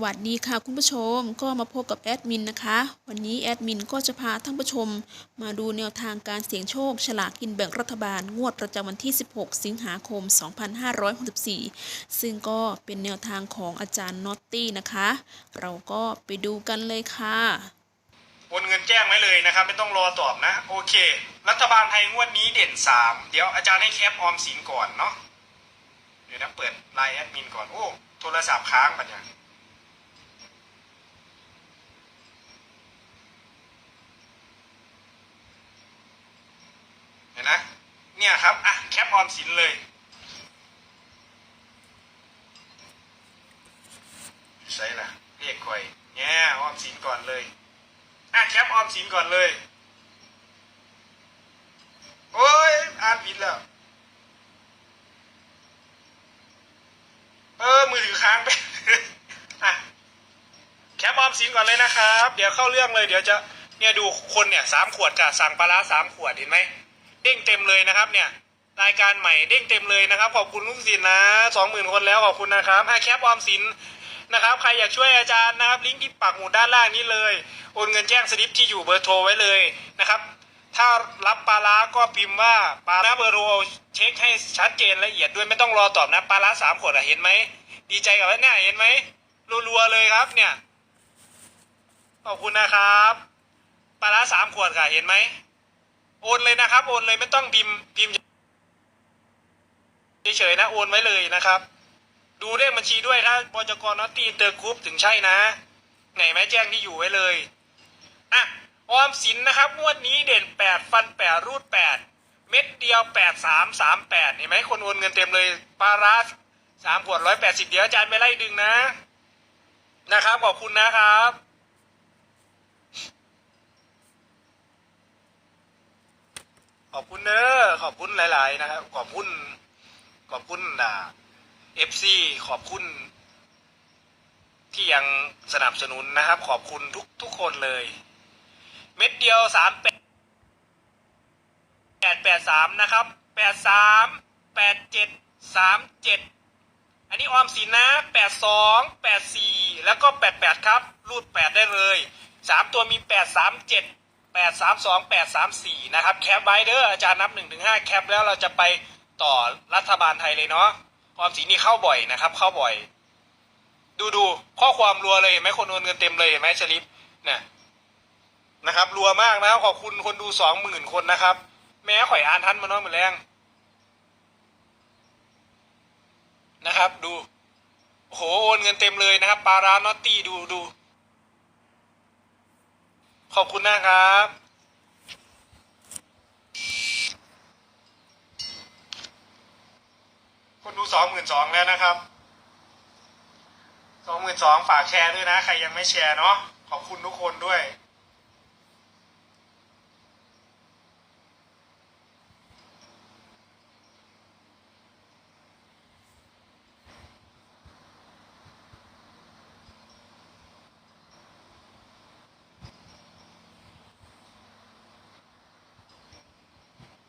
สวัสดีค่ะคุณผู้ชมก็มาพบกับแอดมินนะคะ วันนี้แอดมินก็จะพาท่านผู้ชม มาดูแนวทางการเสี่ยงโชค ฉลากกินแบ่งรัฐบาลงวดประจำวันที่ 16 สิงหาคม 2564 ซึ่งก็เป็นแนวทางของอาจารย์นอตตี้นะคะ เราก็ไปดูกันเลยค่ะโอนเงินแจ้งไว้เลยนะครับ ไม่ต้องรอตอบนะ โอเค รัฐบาลไทยงวดนี้เด่นสามเดี๋ยวอาจารย์ให้แคปออมสินก่อนเนาะเดี๋ยวนะเปิดไลน์แอดมินก่อนโอ้โทรศัพท์ค้างปัญญานะ เนี่ยครับ อะ แคปออมสินเลย ใช่ละเรียกคอยแง่ออมสินก่อนเลยอะแคปออมสินก่อนเลย โอ้ยอ่านผิดแล้ว เออ มือถือค้างไปอะแคปออมสินก่อนเลยนะครับ เดี๋ยวเข้าเรื่องเลย เดี๋ยวจะเนี่ยดูคนเนี่ยสามขวดกับสั่งปลาร้าสามขวดเห็นไหมเด้งเต็มเลยนะครับเนี่ย รายการใหม่เด้งเต็มเลยนะครับ ขอบคุณลุงสินนะสองหมื่นคนแล้วขอบคุณนะครับอะแคปออมสินนะครับใครอยากช่วยอาจารย์นะครับลิงก์ที่ปักหมุดด้านล่างนี้เลยโอนเงินแจ้งสลิปที่อยู่เบอร์โทรไว้เลยนะครับถ้ารับปลาร้าก็พิมพ์ว่าปลาร้าเบอร์โทรเช็คให้ชัดเจนละเอียดด้วยไม่ต้องรอตอบนะปลาร้าสามขวดอะเห็นไหมดีใจกับว่าเนี่ยเห็นไหมรัวๆเลยครับเนี่ยขอบคุณนะครับปลาร้าสามขวดค่ะเห็นไหมโอนเลยนะครับ โอนเลยไม่ต้องพิมพ์พิมพ์ เฉยๆนะโอนไว้เลยนะครับ ดูเลขบัญชีด้วยถ้าบจกนอตตีเตอร์กรุ๊ปถึงใช่นะ ไหนไหมแจ้งที่อยู่ไว้เลยอะออมสินนะครับงวดนี้เด่นแปดฟันแปดรูดแปดเม็ดเดียวแปดสามสามแปดเห็นไหมคนโอนเงินเต็มเลยปาราสามขวดร้อยแปดสิบเดี๋ยวอาจารย์ไปไล่ดึงนะ นะครับ ขอบคุณนะครับขอบคุณเนอะขอบคุณหลาย ๆ นะครับ ขอบคุณ ขอบคุณอ่าเอฟซีขอบคุณ ที่ยังสนับสนุนนะครับ ขอบคุณทุกทุกคนเลย เม็ดเดียวสามแปดแปดแปดสามนะครับแปดสามแปดเจ็ดสามเจ็ดอันนี้ออมสินนะแปดสองแปดสี่แล้วก็แปดแปดครับ รูดแปดได้เลยสามตัวมีแปดสามเจ็ดแปดสามสองแปดสามสี่นะครับ แคปไว้เด้ออาจารย์นับหนึ่งถึงห้าแคปแล้วเราจะไป ต่อรัฐบาลไทยเลยเนาะออมสินนี่เข้าบ่อยนะครับ เข้าบ่อย ดูดูข้อความรัวเลยเห็นไหมคนโอนเงินเต็มเลยเห็นไหมสลิปเนี่ยนะครับรัวมากนะขอบคุณคนดูสองหมื่นคนนะครับ แม้ข่อยอ่านทันมาน้อยเหมือนแรงนะครับดูโหโอนเงินเต็มเลยนะครับ ปารานอตตี้ดูดู ขอบคุณนะครับ คนดูสองหมื่นสองแล้วนะครับสองหมื่นสองฝากแชร์ด้วยนะ ใครยังไม่แชร์เนาะขอบคุณทุกคนด้วย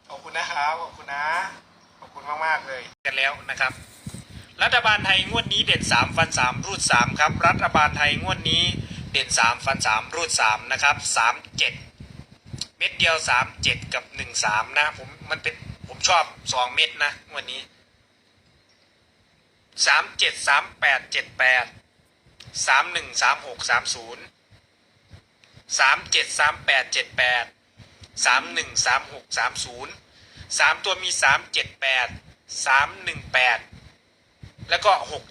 ขอบคุณนะครับ ขอบคุณนะ ขอบคุณมาก ๆ เลย แล้วนะครับ รัฐบาลไทยงวดนี้เด่น 3 ฟัน 3 รูด 3 ครับ รัฐบาลไทยงวดนี้เด่น 3 ฟัน 3 รูด 3 นะครับ 3 7 เม็ดเดียว 3 7 กับ 1 3 นะผมมันเป็นผมชอบ 2 เม็ดนะงวดนี้ 3 7 3 8 7 8 3 1 3 6 3 0 3 7 3 8 7 8 3 1 3 6 3 0สามตัวมีสามเจ็ดแปด สามหนึ่งแปดแล้วก็หก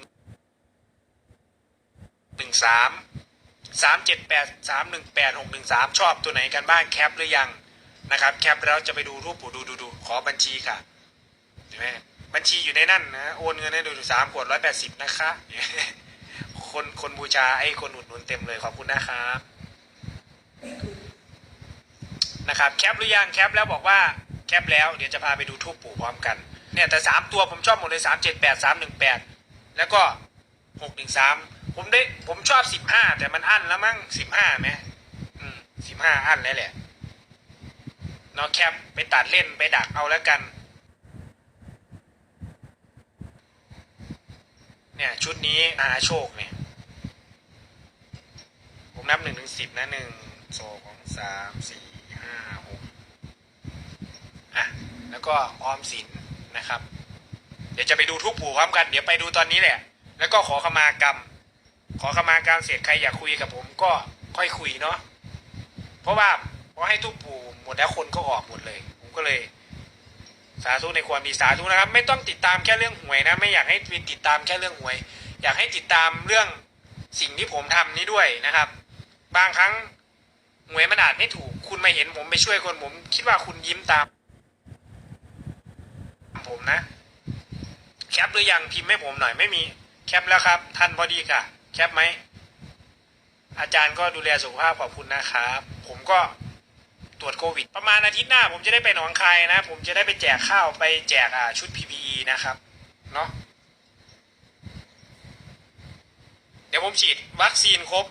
หนึ่งสามสามเจ็ดแปดสามหนึ่งแปดหกหนึ่งสามชอบตัวไหนกันบ้างแคปหรือยังนะครับ แคปแล้วจะไปดูรูปปู่ดูดูดูขอบัญชีค่ะเห็นไหมบัญชีอยู่ในนั่นนะโอนเงินให้ดูดูสามขวดร้อยแปดสิบนะคะคนคนบูชาไอ้คนอุดหนุนเต็มเลยขอบคุณนะครับนะครับแคปหรือยังแคปแล้วบอกว่าแคปแล้วเดี๋ยวจะพาไปดูทูปปู่พร้อมกัน เนี่ยแต่สามตัวผมชอบหมดเลยสามเจ็ดแปดสามหนึ่งแปดแล้วก็หกหนึ่งสามผมได้ผมชอบสิบห้าแต่มันอั้นแล้วมั้งสิบห้าไหมอืมสิบห้าอั้นแล้วแหละเนาะแคปไปตัดเล่นไปดักเอาแล้วกัน เนี่ยชุดนี้มหาโชคเนี่ย ผมนับหนึ่งถึงสิบนะหนึ่งสองสามสี่ห้าหกอะแล้วก็ออมสิน นะครับ เดี๋ยวจะไปดูทุกปู่พร้อมกัน เดี๋ยวไปดูตอนนี้แหละ แล้วก็ขอขมากรรม ขอขมากรรมเสร็จใครอยากคุยกับผมก็ค่อยคุยเนาะ เพราะว่าพอให้ทุกปู่หมดแล้วคนก็ออกหมดเลย ผมก็เลย สาธุในความดีสาธุนะครับ ไม่ต้องติดตามแค่เรื่องหวยนะ ไม่อยากให้ติดตามแค่เรื่องหวย อยากให้ติดตามเรื่องสิ่งที่ผมทำนี้ด้วยนะครับ บางครั้งหวยมันอาจไม่ถูก คุณมาเห็นผมไปช่วยคนผม คิดว่าคุณยิ้มตาม ผมนะ แคปหรือยังพิมพ์ให้ผมหน่อยไม่มีแคปแล้วครับ ท่านพอดีค่ะ แคปไหมอาจารย์ก็ดูแลสุขภาพขอบคุณนะครับผมก็ตรวจโควิด ประมาณอาทิตย์หน้า ผมจะได้ไปหนองคายนะ ผมจะได้ไปแจกข้าวไปแจกชุด PPE นะครับเนาะเดี๋ยวผมฉีดวัคซีนครบ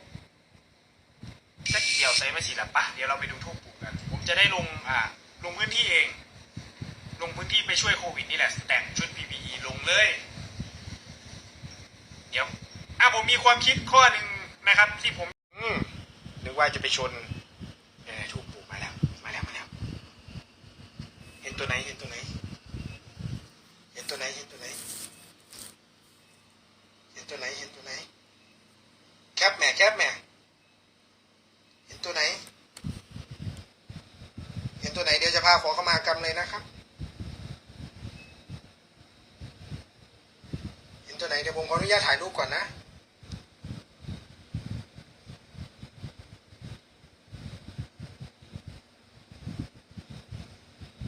สักเดี่ยวใส่ไมาสีละปะเดี๋ยวเราไปดูทูบปลูกกัน ผมจะได้ลงอ่าลงพื้นที่เอง ลงพื้นที่ไปช่วยโควิดนี่แหละ แต่งชุด PPE ลงเลย เดี๋ยวอะผมมีความคิดข้อหนึ่งนะครับ ที่ผม อืมนึกว่าจะไปชนเออทูบปูมาแล้ว มาแล้วมาแล้ว เห็นตัวไหนเห็นตัวไหน เห็นตัวไหนเห็นตัวไหน เห็นตัวไหนเห็นตัวไหน แคปแม่แคปแม่เห็นตัวไหน เห็นตัวไหนเดี๋ยวจะพาขอเข้ามากรรมเลยนะครับ เห็นตัวไหนเดี๋ยวผมขออนุญาตถ่ายรูปก่อนนะ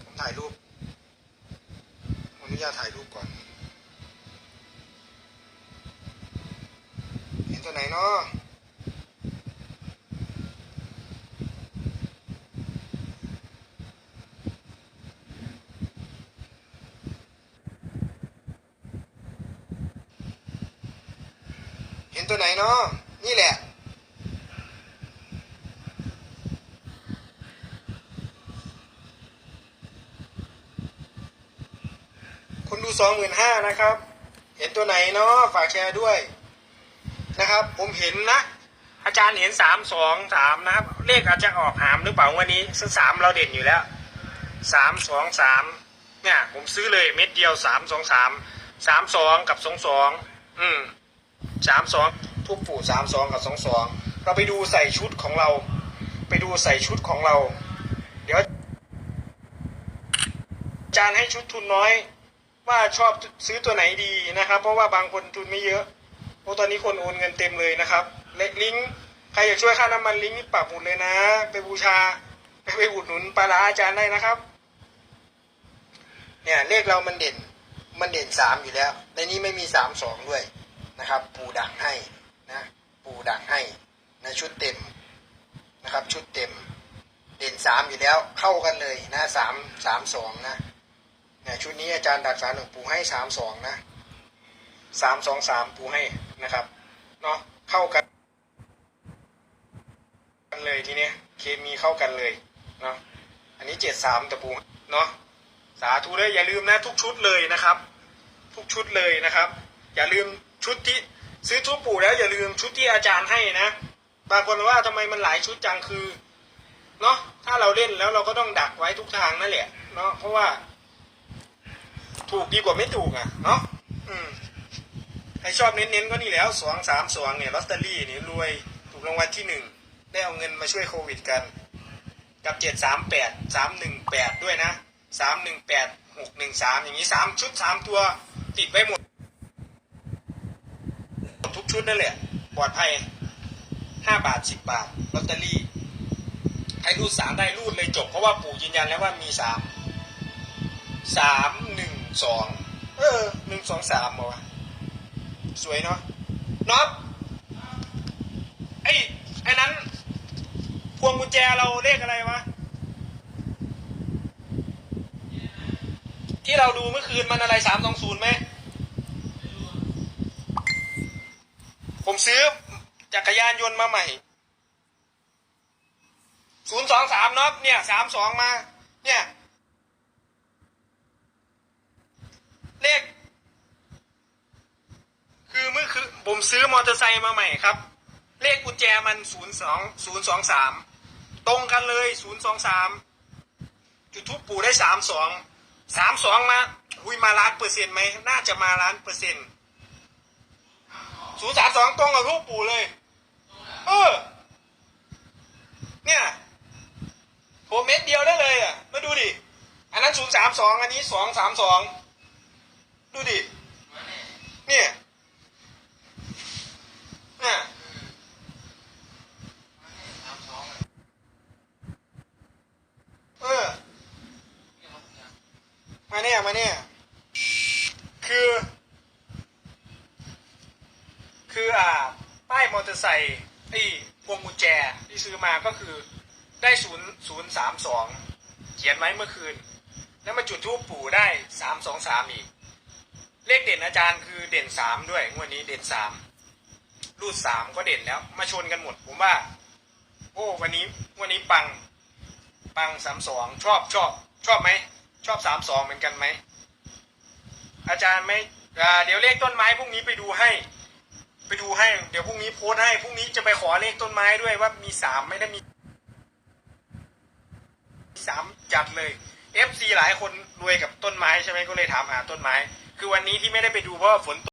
ผมถ่ายรูปขออนุญาตถ่ายรูปก่อน เห็นตัวไหนเนาะเห็นตัวไหนเนาะนี่แหละ คนดูสองหมื่นห้านะครับ เห็นตัวไหนเนาะฝากแชร์ด้วยนะครับ ผมเห็นนะ อาจารย์เห็นสามสองสามนะครับ เลขอาจจะออกหามหรือเปล่าวันนี้ซึ่งสามเราเด่นอยู่แล้วสามสองสามเนี่ย ผมซื้อเลยเม็ดเดียวสามสองสามสามสองกับสองสองอืม สามสองทุกปู่สามสองกับสองสองเราไปดูใส่ชุดของเรา ไปดูใส่ชุดของเรา เดี๋ยวอาจารย์ให้ชุดทุนน้อย ว่าชอบซื้อตัวไหนดีนะครับ เพราะว่าบางคนทุนไม่เยอะโอ้ตอนนี้คนโอนเงินเต็มเลยนะครับเลขลิงก์ใครอยากช่วยค่าน้ำมันลิงก์นี่ปักหมุดเลยนะ ไปบูชาไปอุดหนุนปลาร้าอาจารย์ได้นะครับ เนี่ยเลขเรามันเด่นมันเด่นสามอยู่แล้ว ในนี้ไม่มีสามสองด้วย นะครับปูดักให้นะปูดักให้นะชุดเต็มนะครับชุดเต็มเด่นสามอยู่แล้วเข้ากันเลยนะสามสามสองนะเนี่ยชุดนี้อาจารย์ดักสารหนึ่งปูให้สามสองนะสามสองสามปูให้นะครับเนาะเข้ากันกันเลยทีเนี้ยเคมีเข้ากันเลยเนาะอันนี้เจ็ดสามตะปูเนาะสาธุเลยอย่าลืมนะทุกชุดเลยนะครับ ทุกชุดเลยนะครับ อย่าลืม ชุดที่ซื้อทุกปู่แล้วอย่าลืมชุดที่อาจารย์ให้นะบางคนว่าทำไมมันหลายชุดจังคือเนาะถ้าเราเล่นแล้วเราก็ต้องดักไว้ทุกทางนั่นแหละเนาะเพราะว่า ถูกดีกว่าไม่ถูกอะเนาะอืมใครชอบเน้นๆก็นี่แล้วสองสามสองเนี่ยลอตเตอรี่นี่รวยถูกรางวัลที่หนึ่งได้เอาเงินมาช่วยโควิดกัน กับเจ็ดสามแปดสามหนึ่งแปดด้วยนะสามหนึ่งแปดหกหนึ่งสามอย่างนี้สามชุดสามตัวติดไว้หมด ชุดนั่นแหละปลอดภัยห้าบาทสิบบาทลอตเตอรี่ใครรูดสามได้รูดเลยจบ เพราะว่าปู่ยืนยันแล้วว่ามีสามสามหนึ่งสองเออหนึ่งสองสามบอกว่าสวยเนาะน็อตไอ้ไอ้นั้น พวงกุญแจเราเลขอะไรวะที่เราดูเมื่อคืนมันอะไรสามสองศูนย์ไหม ผมซื้อจักรยานยนต์มาใหม่ศูนย์สองสามน็อตเนี่ยสามสองมา เนี่ย เลข คือเมื่อคือผมซื้อมอเตอร์ไซค์มาใหม่ครับ เลขกุญแจมันศูนย์สองศูนย์สองสามตรงกันเลยศูนย์สองสามจุดทูปปู่ได้สามสองสามสองมาหุยมาล้านเปอร์เซ็นต์ไหมน่าจะมาล้านเปอร์เซ็นต์ ศูนย์สามสองตรงกับรูปปู่เลย เออ เนี่ยผมเม็ดเดียวได้เลยอะ มาดูดิ อันนั้นศูนย์สามสองอันนี้สองสามสองดูดิ เนี่ย เนี่ยเออ มาเนี่ย มาเนี่ย คือ คืออ่าป้ายมอเตอร์ไซค์ไอ้พวงกุญแจที่ซื้อมาก็คือได้ศูนย์ศูนย์สามสองเขียนไว้เมื่อคืน แล้วมาจุดทูปปู่ได้สามสองสามอีก เลขเด่นอาจารย์คือเด่นสามด้วยงวดนี้เด่นสามรูดสามก็เด่นแล้ว มาชนกันหมด ผมว่า โอ้วันนี้วันนี้ปัง ปังสามสองชอบชอบชอบไหมชอบสามสองเหมือนกันไหมอาจารย์ไม่เดี๋ยวเลขต้นไม้พรุ่งนี้ไปดูให้ ไปดูให้ เดี๋ยวพรุ่งนี้โพสต์ให้พรุ่งนี้จะไปขอเลขต้นไม้ด้วยว่ามีสามไม่ได้มีสามจัดเลย FC หลายคนรวยกับต้นไม้ใช่ไหมก็เลยถามหาต้นไม้ คือวันนี้ที่ไม่ได้ไปดูเพราะว่าฝนตก